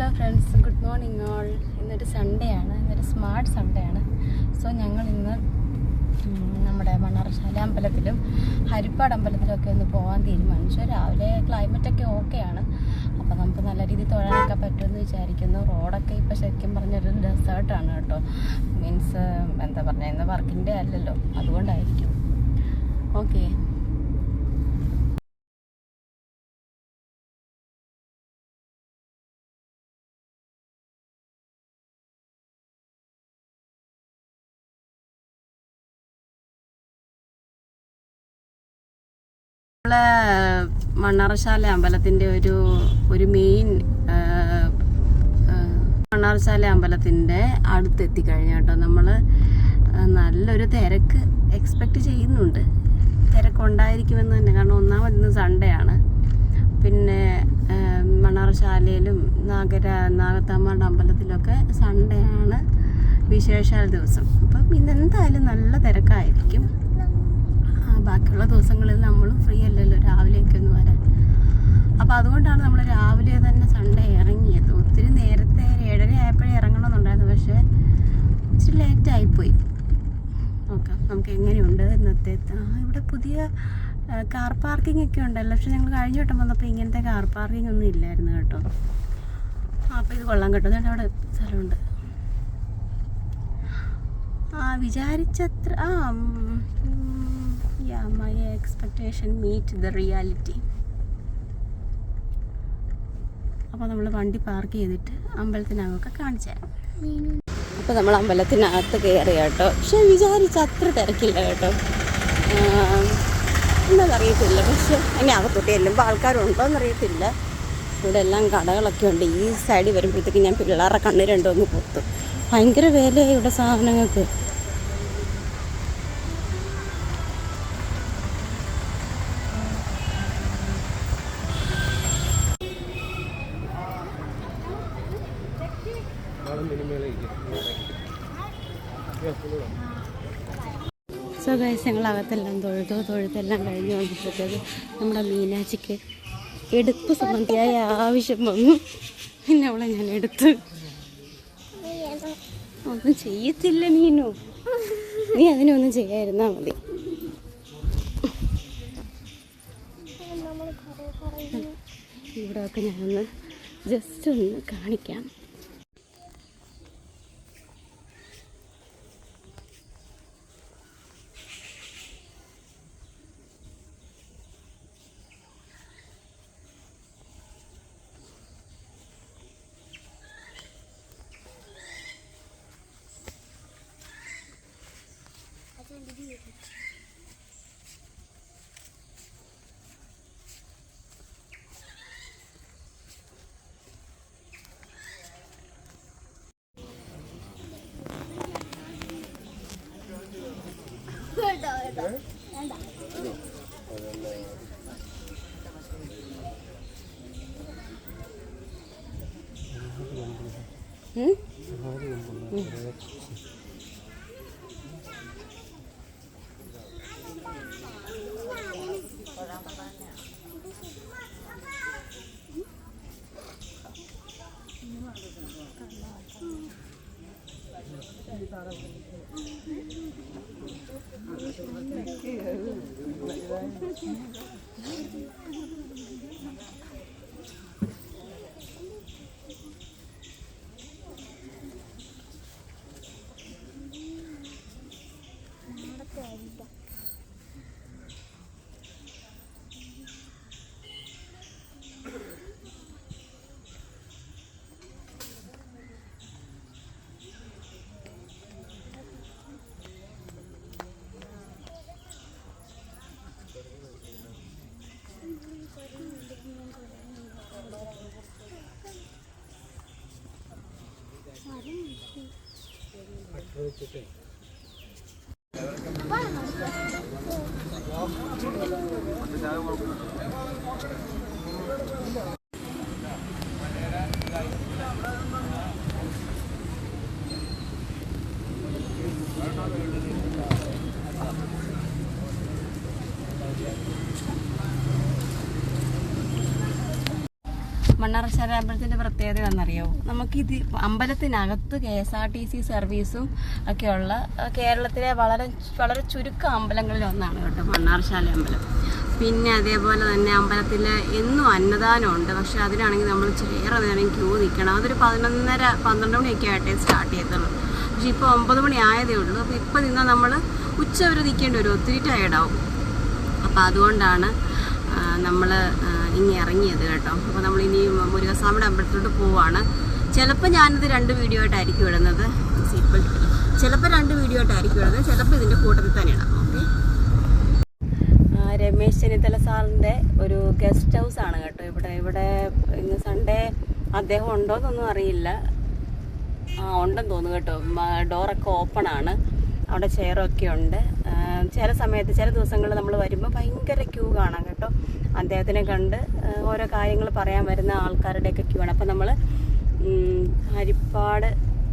Hello friends good morning all. ഇന്നൊരു Sunday ആണ് ഇന്നൊരു സ്മാർട്ട് സൺഡേ ആണ്. സോ ഞങ്ങൾ ഇന്ന് നമ്മുടെ മണ്ണാറശാല അമ്പലത്തിലും ഹരിപ്പാട് അമ്പലത്തിലും ഒക്കെ ഒന്ന് പോകാൻ തീരുമാനിച്ചു. രാവിലെ ക്ലൈമറ്റൊക്കെ ഓക്കെയാണ് അപ്പോൾ നമുക്ക് നല്ല രീതിയിൽ തൊഴാനൊക്കെ പറ്റുമെന്ന് വിചാരിക്കുന്നു. റോഡൊക്കെ ഇപ്പോൾ ശരിക്കും പറഞ്ഞൊരു ഡെസേർട്ടാണ് കേട്ടോ. മീൻസ് എന്താ പറഞ്ഞാൽ ഇന്ന് വർക്കിന്റെ അല്ലല്ലോ. അതുകൊണ്ടായിരിക്കും. ഓക്കെ നമ്മൾ മണ്ണാറശാല അമ്പലത്തിന്റെ ഒരു ഒരു മെയിൻ മണ്ണാറശാല അമ്പലത്തിന്റെ അടുത്ത് എത്തിക്കഴിഞ്ഞു കേട്ടോ. നമ്മൾ നല്ലൊരു തിരക്ക് എക്സ്പെക്റ്റ് ചെയ്യുന്നുണ്ട്. തിരക്കുണ്ടായിരിക്കുമെന്ന് തന്നെ. കാരണം ഒന്നാമത് ഇന്ന് സൺഡേ ആണ്. പിന്നെ മണ്ണാറശാലയിലും നാഗര നാഗത്താമ്മയുടെ അമ്പലത്തിലൊക്കെ സൺഡേ ആണ് വിശേഷാൽ ദിവസം. അപ്പം ഇന്നെന്തായാലും നല്ല തിരക്കായിരിക്കും. ബാക്കിയുള്ള ദിവസങ്ങളിൽ നമ്മളും ഫ്രീ അല്ലല്ലോ രാവിലെയൊക്കെ ഒന്ന് വരാൻ. അപ്പോൾ അതുകൊണ്ടാണ് നമ്മൾ രാവിലെ തന്നെ സൺഡേ ഇറങ്ങിയത്. ഒത്തിരി നേരത്തെ ഏഴര ആയപ്പോഴേ ഇറങ്ങണമെന്നുണ്ടായിരുന്നു. പക്ഷേ ഇച്ചിരി ലേറ്റായിപ്പോയി നോക്കാം നമുക്ക് എങ്ങനെയുണ്ട് ഇന്നത്തെ ഇവിടെ പുതിയ കാർ പാർക്കിംഗ് ഒക്കെ ഉണ്ടല്ലോ. പക്ഷെ ഞങ്ങൾ കഴിഞ്ഞ വട്ടം വന്നപ്പോൾ ഇങ്ങനത്തെ കാർ പാർക്കിംഗ് ഒന്നും ഇല്ലായിരുന്നു കേട്ടോ. അപ്പോൾ ഇത് കൊള്ളാൻ കേട്ടോ. എന്നിട്ട് അവിടെ സ്ഥലമുണ്ട്. ആ വിചാരിച്ചത്ര ആ യാ my expectation meet the reality. അപ്പോൾ നമ്മൾ വണ്ടി പാർക്ക് ചെയ്തിട്ട് അമ്പലത്തിനകമൊക്കെ കാണിച്ചു. തരാം അപ്പോൾ നമ്മൾ അമ്പലത്തിനകത്ത് കയറി കേട്ടോ. പക്ഷെ വിചാരിച്ച അത്ര തിരക്കില്ല കേട്ടോ. എന്നതറിയത്തില്ല പക്ഷെ ഇനി അകത്തോട്ട് ചെല്ലുമ്പോൾ ആൾക്കാരുണ്ടോ എന്നറിയത്തില്ല ഇവിടെ എല്ലാം കടകളൊക്കെ ഉണ്ട്. ഈ സൈഡിൽ വരുമ്പോഴത്തേക്ക് ഞാൻ പിള്ളേരുടെ കണ്ണ് രണ്ടും ഒന്ന് പൊത്തും. ഭയങ്കര വിലയായി ഇവിടെ സാധനങ്ങൾക്ക്. സോ ഗൈസ് ഞങ്ങൾ അകത്തെല്ലാം തൊഴുതു തൊഴുത്തെല്ലാം കഴിഞ്ഞ് വന്നപ്പോഴത്തേക്ക് നമ്മുടെ മീനാച്ചിക്ക് എടുപ്പ് സംബന്ധിയായ ആവശ്യം വന്നു. പിന്നെ അവളെ ഞാൻ എടുത്ത്. ഒന്നും ചെയ്യത്തില്ല മീനു. നീ അതിനൊന്നും ചെയ്യായിരുന്നാ മതി. ഇവിടെയൊക്കെ ഞാനൊന്ന് ജസ്റ്റ് ഒന്ന് കാണിക്കാം. ഉം? Gracias. മണ്ണാർശാല അമ്പലത്തിന്റെ പ്രത്യേകത എന്നറിയോ നമുക്കിത് അമ്പലത്തിനകത്ത് K S R T C സർവീസും ഒക്കെയുള്ള കേരളത്തിലെ വളരെ വളരെ ചുരുക്കം അമ്പലങ്ങളിൽ ഒന്നാണ് കേട്ടോ മണ്ണാർശാല അമ്പലം. പിന്നെ അതേപോലെ തന്നെ അമ്പലത്തിൽ എന്നും അന്നദാനമുണ്ട്. പക്ഷെ അതിനാണെങ്കിൽ നമ്മൾ ചേറെ നേരം ക്യൂ നിൽക്കണം. അതൊരു പതിനൊന്നര പന്ത്രണ്ട് മണിയൊക്കെ ആയിട്ടേ സ്റ്റാർട്ട് ചെയ്യത്തുള്ളൂ പക്ഷെ ഇപ്പോൾ ഒമ്പത് മണി ആയതേ ഉള്ളൂ. അപ്പോൾ ഇപ്പോൾ നിന്നാൽ നമ്മൾ ഉച്ച വരെ നിൽക്കേണ്ടി വരും. ഒത്തിരി ടയർഡാവും അപ്പോൾ അതുകൊണ്ടാണ് നമ്മൾ ഇനി ഇറങ്ങിയത് കേട്ടോ. അപ്പോൾ നമ്മൾ ഇനി മുരുകസ്വാമിയുടെ അമ്പലത്തിലോട്ട് പോവാണ്. ചിലപ്പോൾ ഞാനിത് രണ്ട് വീഡിയോ ആയിട്ടായിരിക്കും ഇടുന്നത്. ബെൽറ്റ് ചിലപ്പോൾ രണ്ട് വീഡിയോ ആയിട്ടായിരിക്കും ഇടുന്നത്. ചിലപ്പോൾ ഇതിന്റെ കൂട്ടത്തിൽ തന്നെ ഇടാം. ഓക്കെ രമേശ് ചെന്നിത്തല സാറിന്റെ ഒരു ഗസ്റ്റ് ഹൗസ് ആണ് കേട്ടോ. ഇവിടെ ഇവിടെ ഇന്ന് സൺഡേ അദ്ദേഹം ഉണ്ടോയെന്നൊന്നും അറിയില്ല. ആ ഉണ്ടെന്ന് തോന്നുന്നു കേട്ടോ. ഡോറൊക്കെ ഓപ്പൺ ആണ്. അവിടെ ചെയറൊക്കെ ഉണ്ട്. ചില സമയത്ത് ചില ദിവസങ്ങളിൽ നമ്മൾ വരുമ്പോൾ ഭയങ്കര ക്യൂ കാണാം കേട്ടോ. അദ്ദേഹത്തിനെ കണ്ട് ഓരോ കാര്യങ്ങൾ പറയാൻ വരുന്ന ആൾക്കാരുടെയൊക്കെ ക്യൂ ആണ്. അപ്പം നമ്മൾ ഹരിപ്പാട്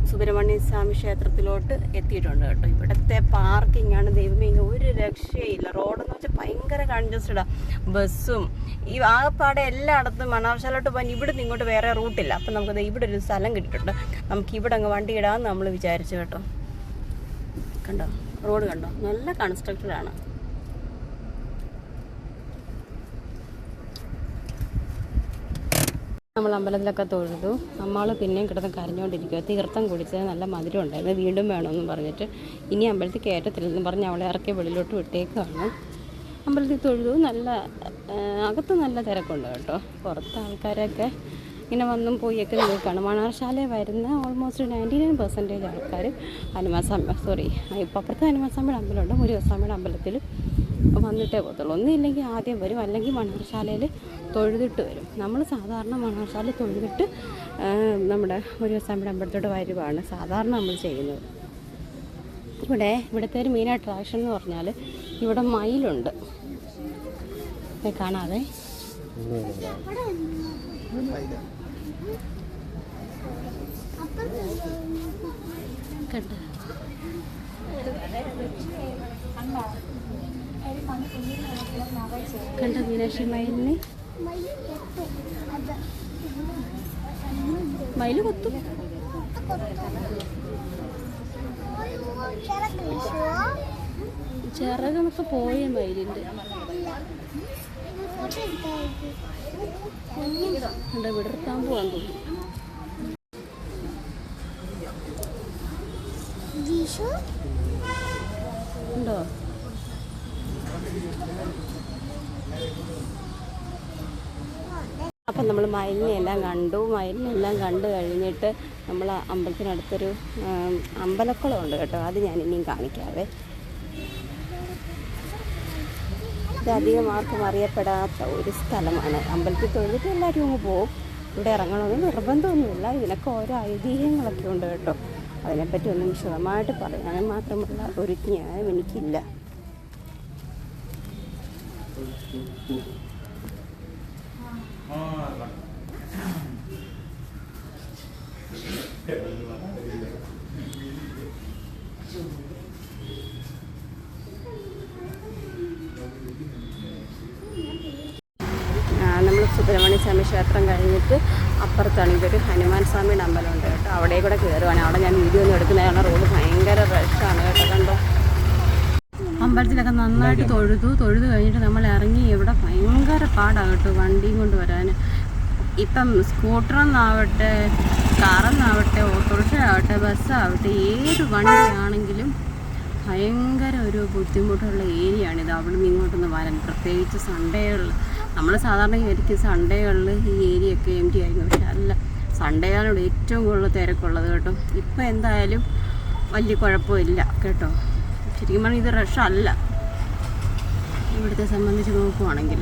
സുബ്രഹ്മണ്യ സ്വാമി ക്ഷേത്രത്തിലോട്ട് എത്തിയിട്ടുണ്ട് കേട്ടോ. ഇവിടുത്തെ പാർക്കിംഗ് ആണ് ദൈവമേ ഒരു രക്ഷയില്ല റോഡെന്ന് വെച്ചാൽ ഭയങ്കര കൺജസ്റ്റഡാണ് ബസ്സും ഈ ആകപ്പാടെ എല്ലായിടത്തും മണാർശാലോട്ട് പോകാൻ ഇവിടെ നിന്ന് ഇങ്ങോട്ട് വേറെ റൂട്ടില്ല അപ്പം നമുക്ക് ഇവിടെ ഒരു സ്ഥലം കിട്ടിയിട്ടുണ്ട്. നമുക്ക് ഇവിടെ അങ്ങ് വണ്ടി ഇടാമെന്ന് നമ്മൾ വിചാരിച്ചു കേട്ടോ. കണ്ടോ? റോഡ് കണ്ടോ? നല്ല കൺസ്ട്രക്റ്റഡ് ആണ്. നമ്മൾ അമ്പലത്തിലൊക്കെ തൊഴുതു. നമ്മൾ പിന്നെയും കിടന്ന് കരഞ്ഞുകൊണ്ടിരിക്കുക തീർത്ഥം കുടിച്ചത് നല്ല മധുരം ഉണ്ടായിരുന്നു. വീണ്ടും വേണമെന്ന് പറഞ്ഞിട്ട് ഇനി അമ്പലത്തിൽ കയറ്റത്തില്ലെന്ന് പറഞ്ഞ് അവളെ ഇറക്കി വെളിയിലോട്ട് വിട്ടേക്കാണ് അമ്പലത്തിൽ തൊഴുതു. നല്ല അകത്ത് നല്ല തിരക്കുണ്ട് കേട്ടോ. പുറത്ത് ആൾക്കാരൊക്കെ ഇങ്ങനെ വന്നും പോയൊക്കെ നിൽക്കുകയാണ്. മണാർശാല വരുന്ന ഓൾമോസ്റ്റ് നയന്റി നയൻ പെർസെന്റേജ് ആൾക്കാർ ഹനുമാസ്വാമി സോറി ഇപ്പോൾ അപ്പുറത്തെ ഹനുമാസ്വാമിയുടെ അമ്പലമുണ്ട്. മുരുകസ്വാമിയുടെ അമ്പലത്തിൽ വന്നിട്ടേ പോകത്തുള്ളൂ. ഒന്നില്ലെങ്കിൽ ആദ്യം വരും. അല്ലെങ്കിൽ മണാർശാലയിൽ തൊഴുതിട്ട് വരും. നമ്മൾ സാധാരണ മണാർശാല തൊഴുതിട്ട് നമ്മുടെ മുരുകസ്വാമിയുടെ അമ്പലത്തോട്ട് വരുവാണ് സാധാരണ നമ്മൾ ചെയ്യുന്നത്. ഇവിടെ ഇവിടുത്തെ ഒരു മെയിൻ അട്രാക്ഷൻ എന്ന് പറഞ്ഞാൽ ഇവിടെ മയിലുണ്ട്. കാണാതെ കണ്ടോ കണ്ടോ മീനാക്ഷി മയിലിനെ? മയിൽ കൊത്തും. ചിറകമൊക്കെ പോയ മയിലിന്റെ കണ്ടോ വിടർത്താൻ പോവാൻ തോന്നുന്നു ഉണ്ടോ? അപ്പം നമ്മൾ മയിലിനെല്ലാം കണ്ടു. മയിലിനെല്ലാം കണ്ടു കഴിഞ്ഞിട്ട് നമ്മൾ അമ്പലത്തിനടുത്തൊരു അമ്പലക്കുളം ഉണ്ട് കേട്ടോ. അത് ഞാൻ ഇനിയും കാണിക്കാവേ. ഇത് അധികം ആർക്കും അറിയപ്പെടാത്ത ഒരു സ്ഥലമാണ്. അമ്പലത്തിൽ തൊഴുതിട്ട് എല്ലാവരും അങ്ങ് പോകും. ഇവിടെ ഇറങ്ങണമെന്ന് നിർബന്ധമൊന്നുമില്ല. ഇതിനൊക്കെ ഓരോ ഐതിഹ്യങ്ങളൊക്കെ ഉണ്ട് കേട്ടോ. അതിനെപ്പറ്റി ഒന്നും വിശദമായിട്ട് പറയാൻ മാത്രമുള്ള ഒരു ജ്ഞാനം എനിക്കില്ല. നമ്മൾ സുബ്രഹ്മണ്യ സ്വാമി ക്ഷേത്രം കഴിഞ്ഞിട്ട് അപ്പുറത്താണ് ഇതൊരു ഹനുമാൻ സ്വാമിയുടെ അമ്പലമുണ്ട് കേട്ടോ. അവിടെ കൂടെ കയറുവാണ് അവിടെ ഞാൻ വീഡിയോ ഒന്നും എടുക്കുന്നതാണ്. റോഡ് ഭയങ്കര റഷാണ് കേട്ടോ. കണ്ടോ? അമ്പലത്തിലൊക്കെ നന്നായിട്ട് തൊഴുതു. തൊഴുതു കഴിഞ്ഞിട്ട് നമ്മൾ ഇറങ്ങി. ഇവിടെ ഭയങ്കര പാടാണ് കേട്ടോ വണ്ടിയും കൊണ്ട് വരാൻ ഇപ്പം സ്കൂട്ടറെന്നാവട്ടെ കാറെന്നാവട്ടെ ഓട്ടോറിക്ഷ ആവട്ടെ ബസ്സാവട്ടെ ഏത് വണ്ടിയാണെങ്കിലും ഭയങ്കര ഒരു ബുദ്ധിമുട്ടുള്ള ഏരിയയാണിത് അവിടെ നിന്ന് ഇങ്ങോട്ടൊന്ന് വരാൻ. പ്രത്യേകിച്ച് സൺഡേകളിൽ നമ്മൾ സാധാരണ വിചാരിക്കും സൺഡേകളിൽ ഈ ഏരിയ ഒക്കെ എം ടി ആയിരുന്നു പക്ഷെ അല്ല സൺഡേയാണ് ഇവിടെ ഏറ്റവും കൂടുതൽ തിരക്കുള്ളത് കേട്ടോ. ഇപ്പം എന്തായാലും വലിയ കുഴപ്പമില്ല കേട്ടോ. ശരിക്കും പറഞ്ഞാൽ ഇത് റഷ് അല്ല. ഇവിടുത്തെ സംബന്ധിച്ച് നോക്കുവാണെങ്കിൽ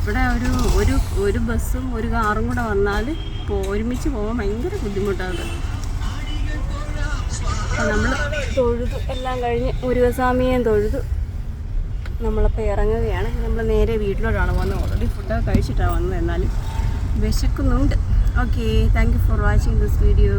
ഇവിടെ ഒരു ഒരു ഒരു ബസ്സും ഒരു കാറും കൂടെ വന്നാൽ ഒരുമിച്ച് പോകാൻ ഭയങ്കര ബുദ്ധിമുട്ടാണ് നമ്മൾ തൊഴുതു എല്ലാം കഴിഞ്ഞ് മുരുകസ്വാമിയെയും തൊഴുതു. നമ്മളപ്പോൾ ഇറങ്ങുകയാണ്. നമ്മൾ നേരെ വീട്ടിലോട്ടാണ് വന്നത് ഓൾറെഡി ഫുഡൊക്കെ കഴിച്ചിട്ടാണ് വന്നത് എന്നാലും വിശക്കുന്നുണ്ട്. Okay thank you for watching this video